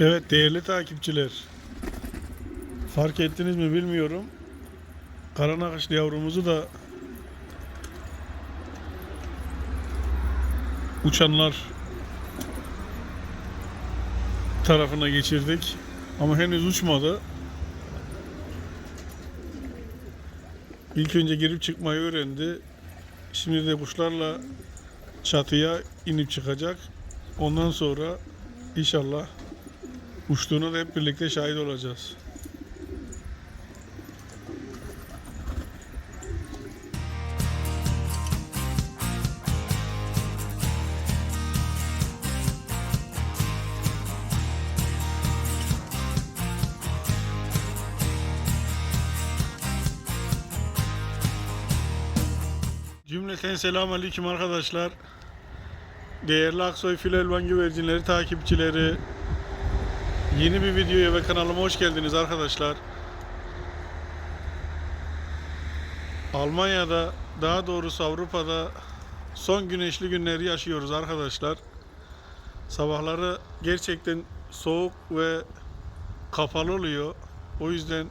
Evet değerli takipçiler. Fark ettiniz mi bilmiyorum. Karanakışlı yavrumuzu da uçanlar tarafına geçirdik. Ama henüz uçmadı. İlk önce girip çıkmayı öğrendi. Şimdi de kuşlarla çatıya inip çıkacak. Ondan sonra inşallah uçtuğuna da hep birlikte şahit olacağız. Cümleten selamun aleyküm arkadaşlar. Değerli Aksoy Filo Elvan güvercinleri takipçileri. Yeni bir videoya ve kanalıma hoş geldiniz arkadaşlar. Almanya'da daha doğrusu Avrupa'da son güneşli günleri yaşıyoruz arkadaşlar. Sabahları gerçekten soğuk ve kapalı oluyor. O yüzden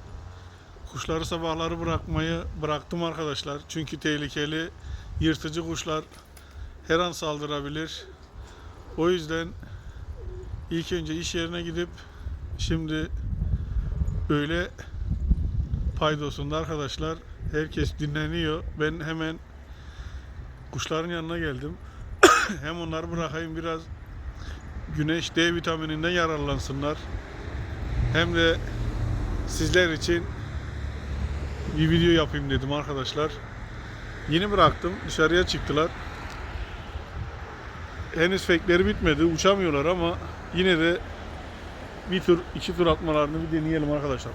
kuşları sabahları bırakmayı bıraktım arkadaşlar. Çünkü tehlikeli yırtıcı kuşlar her an saldırabilir. O yüzden ilk önce iş yerine gidip şimdi öyle paydosunda arkadaşlar herkes dinleniyor. Ben hemen kuşların yanına geldim. Hem onları bırakayım biraz güneş D vitamininden yararlansınlar. Hem de sizler için bir video yapayım dedim arkadaşlar. Yeni bıraktım. Dışarıya çıktılar. Henüz fekleri bitmedi. Uçamıyorlar ama yine de bir tur, iki tur atmalarını bir deneyelim arkadaşlar.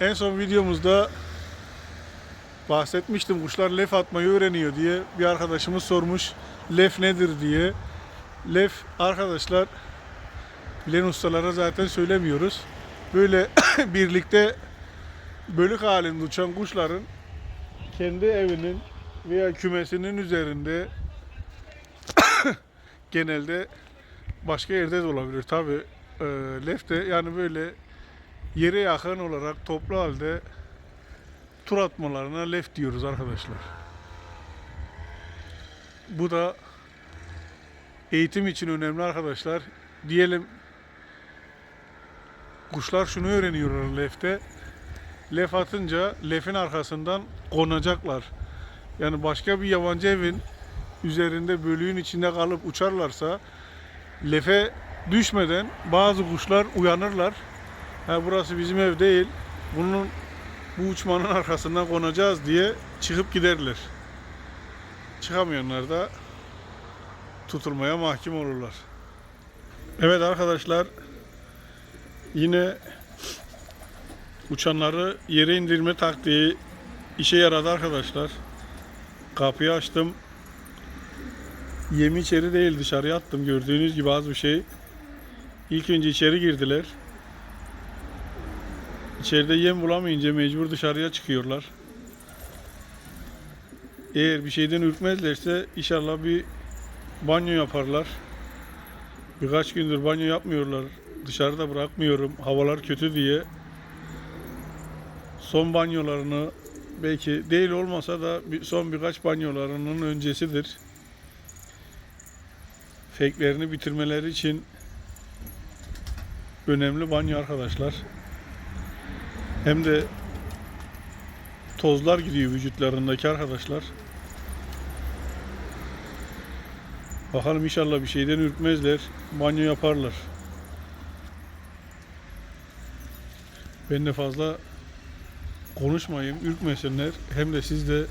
En son videomuzda bahsetmiştim kuşlar lef atmayı öğreniyor diye bir arkadaşımız sormuş lef nedir diye. Lef arkadaşlar bilen ustalara zaten söylemiyoruz. Böyle birlikte bölük halinde uçan kuşların kendi evinin veya kümesinin üzerinde genelde başka yerde de olabilir tabi. Lef de yani böyle yere yakın olarak toplu halde tur atmalarına lef diyoruz arkadaşlar. Bu da eğitim için önemli arkadaşlar. Diyelim kuşlar şunu öğreniyorlar lefte. Lef atınca lefin arkasından konacaklar. Yani başka bir yabancı evin üzerinde bölüğün içinde kalıp uçarlarsa lefe düşmeden bazı kuşlar uyanırlar. Ha burası bizim ev değil. Bunun bu uçmanın arkasından konacağız diye çıkıp giderler. Çıkamayanlar da tutulmaya mahkum olurlar. Evet arkadaşlar yine uçanları yere indirme taktiği işe yaradı arkadaşlar. Kapıyı açtım. Yemi içeri değil dışarıya attım. Gördüğünüz gibi az bir şey. İlk önce içeri girdiler. İçeride yem bulamayınca mecbur dışarıya çıkıyorlar. Eğer bir şeyden ürkmezlerse inşallah bir banyo yaparlar. Birkaç gündür banyo yapmıyorlar. Dışarıda bırakmıyorum. Havalar kötü diye. Son banyolarını belki değil olmasa da son birkaç banyolarının öncesidir. Feklerini bitirmeleri için önemli banyo arkadaşlar. Hem de tozlar gidiyor vücutlarındaki arkadaşlar. Bakalım inşallah bir şeyden ürkmezler. Banyo yaparlar. Ben de fazla konuşmayayım, ürkmesinler. Hem de siz de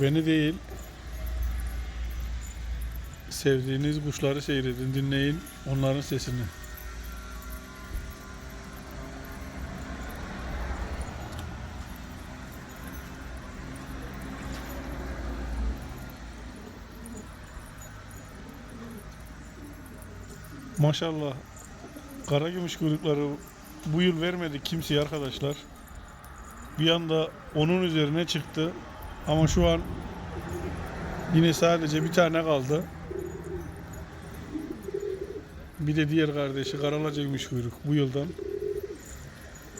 beni değil sevdiğiniz kuşları seyredin, dinleyin onların sesini. Maşallah kara gümüş kuyrukları bu yıl vermedik kimseye arkadaşlar. Bir anda onun üzerine çıktı. Ama şu an yine sadece bir tane kaldı. Bir de diğer kardeşi Karalacakmış kuyruk bu yıldan.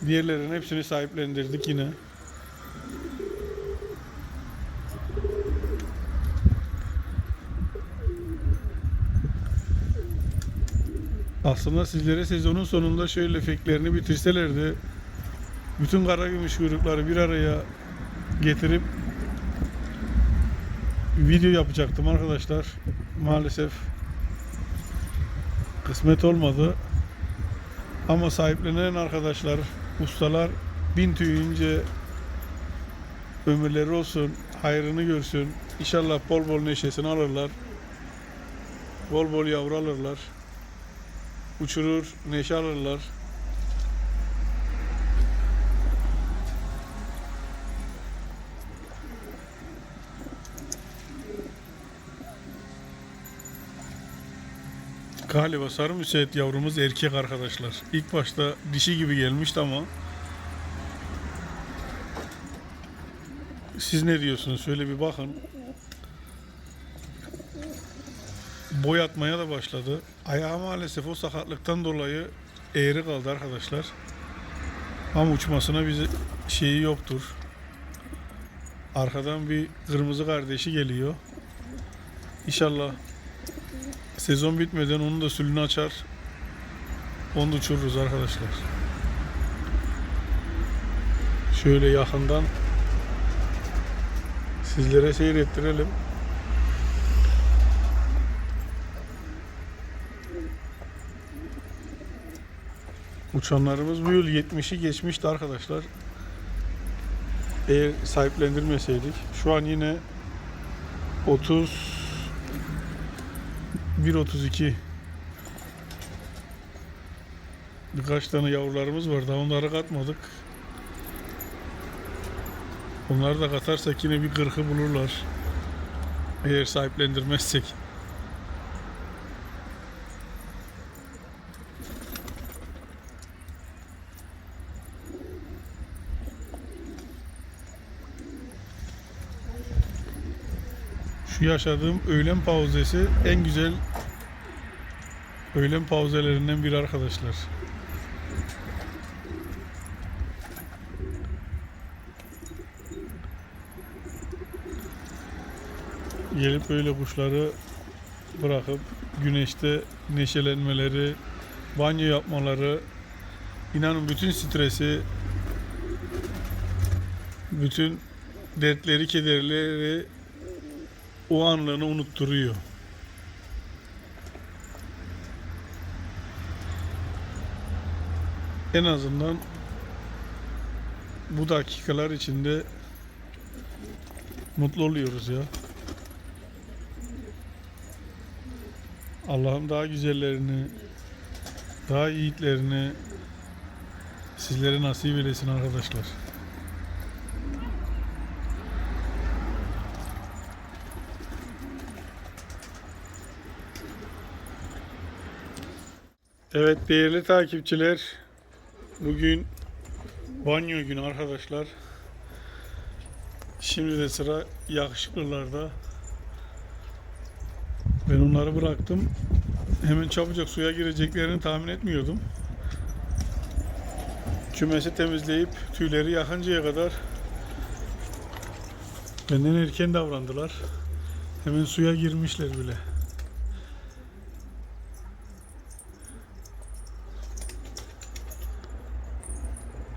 Diğerlerinin hepsini sahiplendirdik yine. Aslında sizlere sezonun sonunda şöyle efektlerini bitirselerdi bütün kara gümüş kuyrukları bir araya getirip video yapacaktım arkadaşlar. Maalesef kısmet olmadı. Ama sahiplenen arkadaşlar, ustalar bin tüyünce ömürleri olsun, hayrını görsün. İnşallah bol bol neşesini alırlar. Bol bol yavru alırlar. Uçurur, neşe alırlar. Galiba sarı müsait yavrumuz erkek arkadaşlar. İlk başta dişi gibi gelmişti ama siz ne diyorsunuz? Şöyle bir bakın. Boy atmaya da başladı. Ayağı maalesef o sakatlıktan dolayı eğri kaldı arkadaşlar. Ama uçmasına bir şeyi yoktur. Arkadan bir kırmızı kardeşi geliyor. İnşallah Sezon bitmeden onun da sülünü açar. Onu da uçururuz arkadaşlar. Şöyle yakından sizlere seyrettirelim. Uçanlarımız bu yıl 70'i geçmişti arkadaşlar. Eğer sahiplendirmeseydik. Şu an yine 30 1.32 Birkaç tane yavrularımız var daha onları katmadık. Onları da katarsak yine bir kırkı bulurlar. Eğer sahiplendirmezsek. Yaşadığım öğlen pauzesi en güzel öğlen pauzelerinden biri arkadaşlar. Gelip böyle kuşları bırakıp güneşte neşelenmeleri, banyo yapmaları, inanın bütün stresi, bütün dertleri, kederleri o anlarını unutturuyor. En azından bu dakikalar içinde mutlu oluyoruz ya. Allah'ım daha güzellerini, daha yiğitlerini sizlere nasip eylesin arkadaşlar. Evet değerli takipçiler bugün banyo günü arkadaşlar. Şimdi de sıra yakışıklılarda. Ben onları bıraktım. Hemen çabucak suya gireceklerini tahmin etmiyordum. Kümesi temizleyip tüyleri yakıncaya kadar benden erken davrandılar. Hemen suya girmişler bile.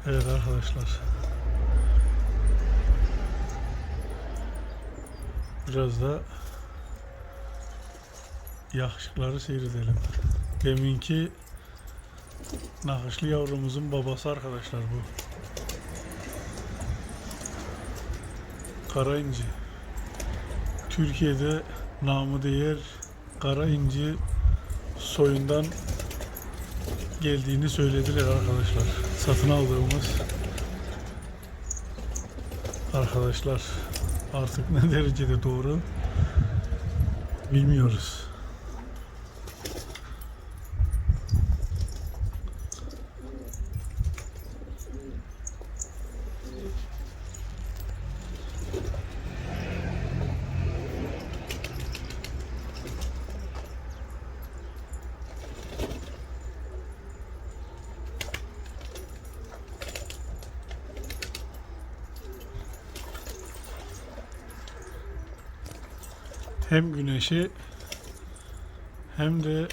Evet arkadaşlar. Biraz da yakışıkları seyredelim. Deminki nakışlı yavrumuzun babası arkadaşlar bu. Kara inci. Türkiye'de namı değer kara inci soyundan geldiğini söylediler arkadaşlar. Satın aldığımız arkadaşlar artık ne derecede doğru bilmiyoruz. Hem güneşi hem de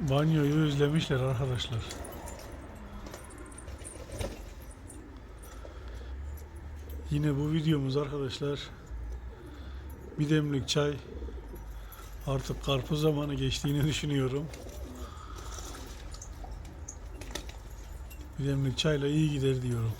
banyoyu özlemişler arkadaşlar. Yine bu videomuz arkadaşlar bir demlik çay artık karpuz zamanı geçtiğini düşünüyorum. Bir demlik çayla iyi gider diyorum.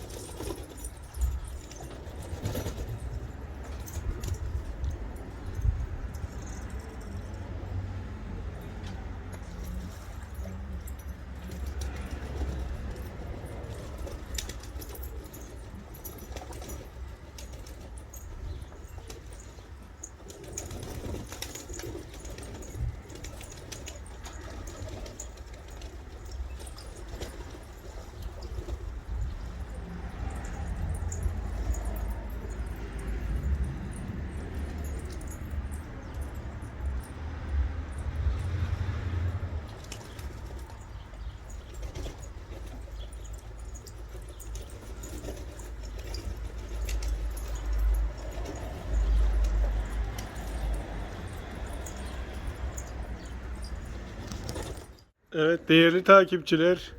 Evet değerli takipçiler.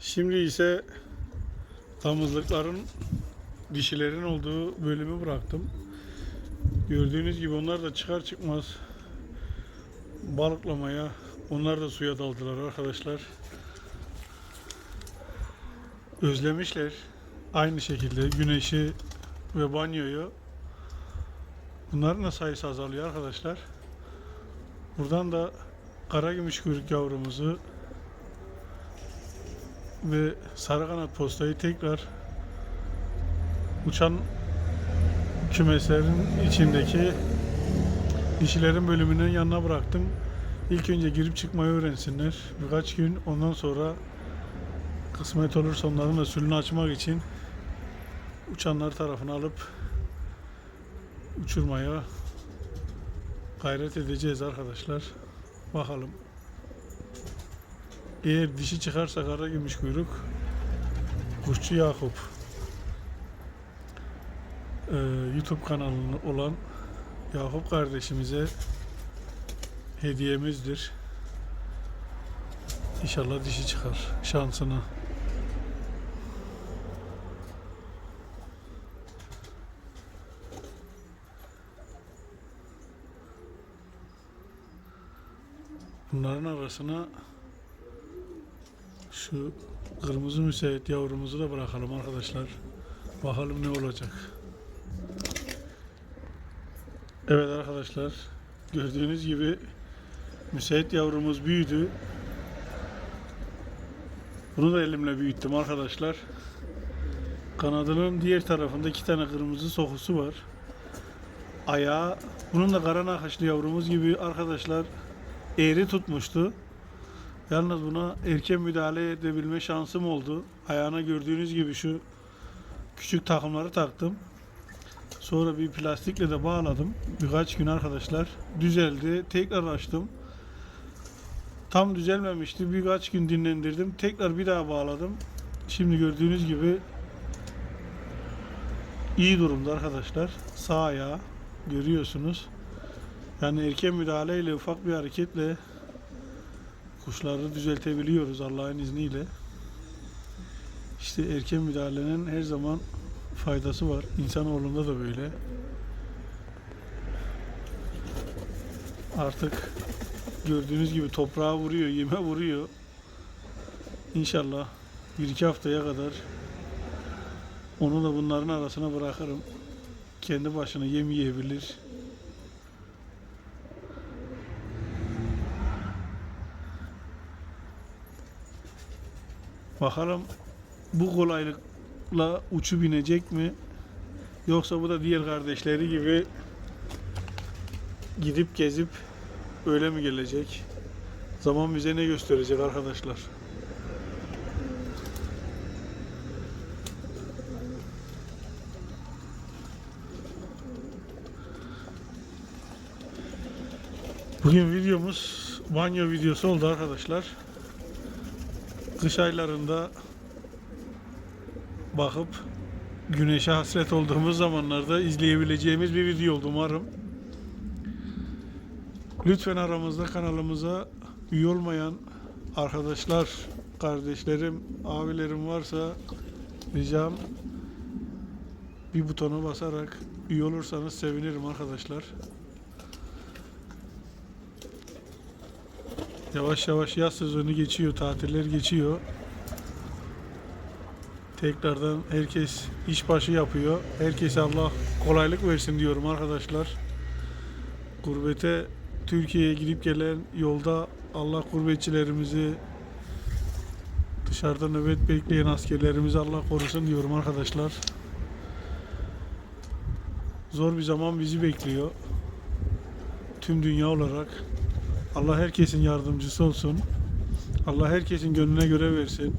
Şimdi ise damızlıkların dişilerin olduğu bölümü bıraktım. Gördüğünüz gibi onlar da çıkar çıkmaz balıklamaya onlar da suya daldılar arkadaşlar. Özlemişler. Aynı şekilde güneşi ve banyoyu. Bunların da sayısı azalıyor arkadaşlar. Buradan da kara gümüş kuyruk yavrumuzu ve sarı kanat postayı tekrar uçan kümeslerin içindeki dişilerin bölümünün yanına bıraktım. İlk önce girip çıkmayı öğrensinler. Birkaç gün ondan sonra kısmet olursa onların da sülünü açmak için uçanlar tarafını alıp uçurmaya gayret edeceğiz arkadaşlar. Bakalım. Eğer dişi çıkarsa kara gümüş kuyruk Kuşçu Yakup ee, YouTube kanalının olan Yakup kardeşimize hediyemizdir. İnşallah dişi çıkar şansına. Bunların arasına şu kırmızı müsait yavrumuzu da bırakalım arkadaşlar. Bakalım ne olacak. Evet arkadaşlar. Gördüğünüz gibi müsait yavrumuz büyüdü. Bunu da elimle büyüttüm arkadaşlar. Kanadının diğer tarafında iki tane kırmızı sokusu var. Ayağı bunun da kara nakışlı yavrumuz gibi arkadaşlar eğri tutmuştu. Yalnız buna erken müdahale edebilme şansım oldu. Ayağına gördüğünüz gibi şu küçük takımları taktım. Sonra bir plastikle de bağladım. Birkaç gün arkadaşlar düzeldi. Tekrar açtım. Tam düzelmemişti. Birkaç gün dinlendirdim. Tekrar bir daha bağladım. Şimdi gördüğünüz gibi iyi durumda arkadaşlar. Sağ ayağı görüyorsunuz. Yani erken müdahaleyle ufak bir hareketle kuşları düzeltebiliyoruz Allah'ın izniyle. İşte erken müdahalenin her zaman faydası var. İnsanoğlunda da böyle. Artık gördüğünüz gibi toprağa vuruyor, yeme vuruyor. İnşallah bir iki haftaya kadar onu da bunların arasına bırakırım. Kendi başına yem yiyebilir. Bakalım bu kolaylıkla uçu binecek mi? Yoksa bu da diğer kardeşleri gibi gidip gezip öyle mi gelecek? Zaman bize ne gösterecek arkadaşlar? Bugün videomuz banyo videosu oldu arkadaşlar. Kış aylarında bakıp güneşe hasret olduğumuz zamanlarda izleyebileceğimiz bir video oldu umarım. Lütfen aramızda kanalımıza üye olmayan arkadaşlar, kardeşlerim, abilerim varsa ricam bir butona basarak üye olursanız sevinirim arkadaşlar. Yavaş yavaş yaz sezonu geçiyor, tatiller geçiyor. Tekrardan herkes işbaşı yapıyor. Herkese Allah kolaylık versin diyorum arkadaşlar. Gurbete Türkiye'ye gidip gelen yolda Allah gurbetçilerimizi dışarıda nöbet bekleyen askerlerimizi Allah korusun diyorum arkadaşlar. Zor bir zaman bizi bekliyor. Tüm dünya olarak. Allah herkesin yardımcısı olsun. Allah herkesin gönlüne göre versin.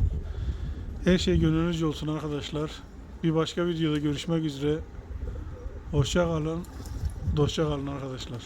Her şey gönlünüzce olsun arkadaşlar. Bir başka videoda görüşmek üzere. Hoşça kalın. Dostça kalın arkadaşlar.